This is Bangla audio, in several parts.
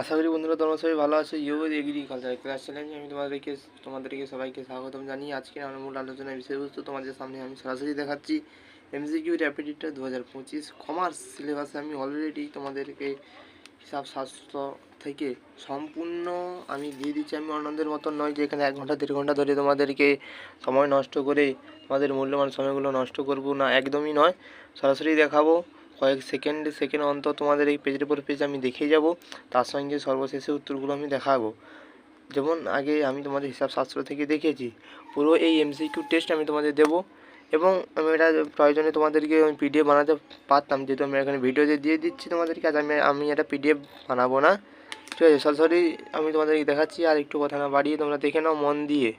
আশা করি বন্ধুরা তোমরা সবাই ভালো আছো ইয়োগ এগ্রিকালচার ক্লাস চ্যালেঞ্জ। আমি তোমাদেরকে তোমাদেরকে সবাইকে স্বাগতম জানিয়ে আজকে আমার মূল আলোচনার বিষয়বস্তু তোমাদের সামনে আমি সরাসরি দেখাচ্ছি। এমসিকিউ র্যাপিডিটা দু হাজার পঁচিশ কমার্স সিলেবাসে আমি অলরেডি তোমাদেরকে হিসাব স্বাস্থ্য থেকে সম্পূর্ণ আমি দিয়ে দিচ্ছি, আমি অন্যদের মতন নয় যে এখানে এক ঘণ্টা, দেড় ঘণ্টা ধরে তোমাদেরকে সময় নষ্ট করে তোমাদের মূল্যবান সময়গুলো নষ্ট করব না, একদমই নয়। সরাসরি দেখাবো। কয়েক সেকেন্ড সেকেন্ড অন্তর তোমাদের এই পেজের পর পেজ আমি দেখিয়ে যাব। তার সঙ্গে সর্বশেষে উত্তরগুলো আমি দেখাবো। যেমন আগে আমি তোমাদের হিসাব শাস্ত্র থেকে দেখেছি, পুরো এই এমসিকিউ টেস্ট আমি তোমাদের দেবো এবং আমি এটা প্রয়োজনে তোমাদেরকে আমি পিডিএফ বানাতে পারতাম, যেহেতু আমি এখানে ভিডিওতে দিয়ে দিচ্ছি তোমাদেরকে, আজ আমি আমি এটা পিডিএফ বানাবো না। ঠিক আছে সরাসরি আমি তোমাদেরকে দেখাচ্ছি, আর একটু কথা না বাড়িয়ে তোমরা দেখে নাও মন দিয়ে।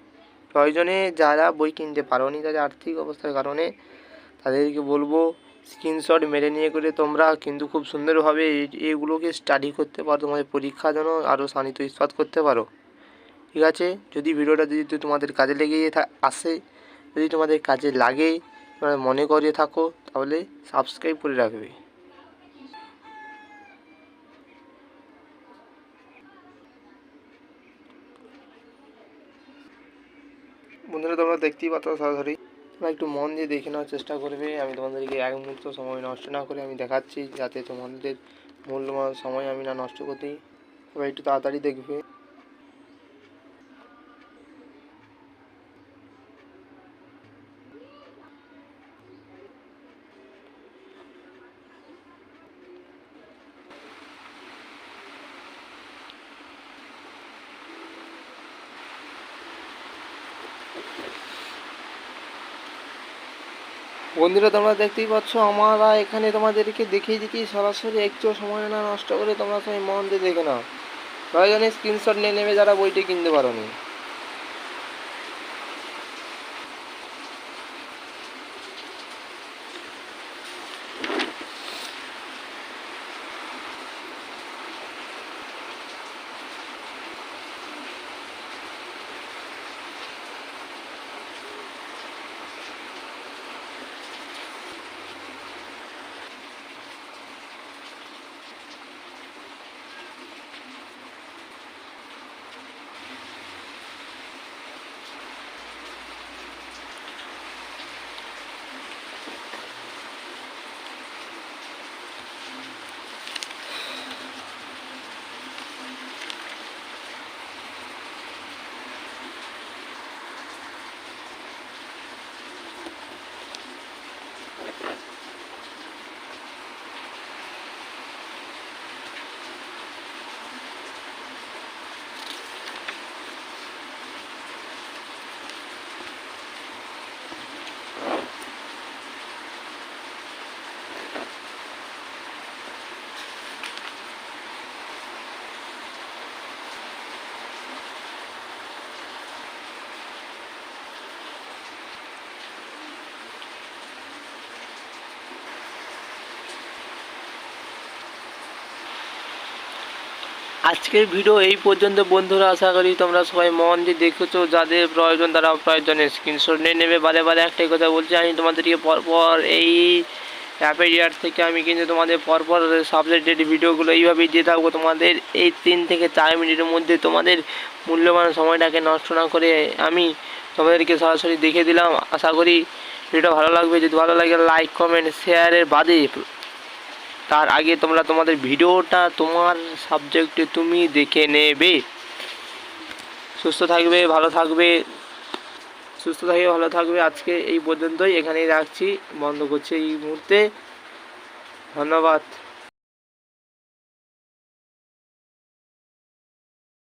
প্রয়োজনে যারা বই কিনতে পারো নি তাদের আর্থিক অবস্থার কারণে তাদেরকে বলব স্ক্রিনশট মেরে নিয়ে করে তোমরা কিন্তু খুব সুন্দরভাবে এইগুলোকে স্টাডি করতে পারো, তোমাদের পরীক্ষা যেন আরও শানিত ইস্পাত করতে পারো। ঠিক আছে? যদি ভিডিওটা যদি তোমাদের কাজে লেগে আসে, যদি তোমাদের কাজে লাগে তোমরা মনে করে থাকো, তাহলে সাবস্ক্রাইব করে রাখবে। বন্ধুরা, তোমরা দেখতেই পাচ্ছ সরাসরি। তোমরা একটু মন দিয়ে দেখে নেওয়ার চেষ্টা করবে। আমি তোমাদেরকে এক মুহূর্ত সময় নষ্ট না করে আমি দেখাচ্ছি, যাতে তোমাদের মূল্যবান সময় আমি না নষ্ট করতেই তোমরা একটু তাড়াতাড়ি দেখবে। বন্ধুরা, তোমরা দেখতেই পাচ্ছ, আমরা এখানে তোমাদেরকে দেখিয়ে দিচ্ছি, সরাসরি একটু সময় না নষ্ট করে তোমরা সবাই মন দিয়ে দেখে নাও। প্রয়োজনে স্ক্রিনশট নিয়ে নেবে যারা বইটি কিনতে পারো নি আজকের ভিডিও এই পর্যন্ত, বন্ধুরা, আশা করি তোমরা সবাই মন দিয়ে দেখেছ। যাদের প্রয়োজন, তারা প্রয়োজনে স্ক্রিনশট নিয়ে নেবে। বারে বারে একটাই কথা বলছি, আমি তোমাদেরকে পরপর এই অ্যাপের ইয়ার থেকে আমি কিন্তু তোমাদের পরপর সাবজেক্টেড ভিডিওগুলো এইভাবেই দিয়ে থাকব। তোমাদের এই তিন থেকে চার মিনিটের মধ্যে তোমাদের মূল্যবান সময়টাকে নষ্ট না করে আমি তোমাদেরকে সরাসরি দেখে দিলাম। আশা করি ভিডিওটা ভালো লাগবে। যদি ভালো লাগে লাইক কমেন্ট শেয়ারের বাদে তার আগে তোমরা তোমাদের ভিডিওটা তোমার সাবজেক্টে তুমি দেখে নেবে। সুস্থ থাকবে, ভালো থাকবে, সুস্থ থাকবে, ভালো থাকবে। আজকে এই পর্যন্তই। এখানেই রাখছি। বন্ধ করছি এই মুহূর্তে। ধন্যবাদ।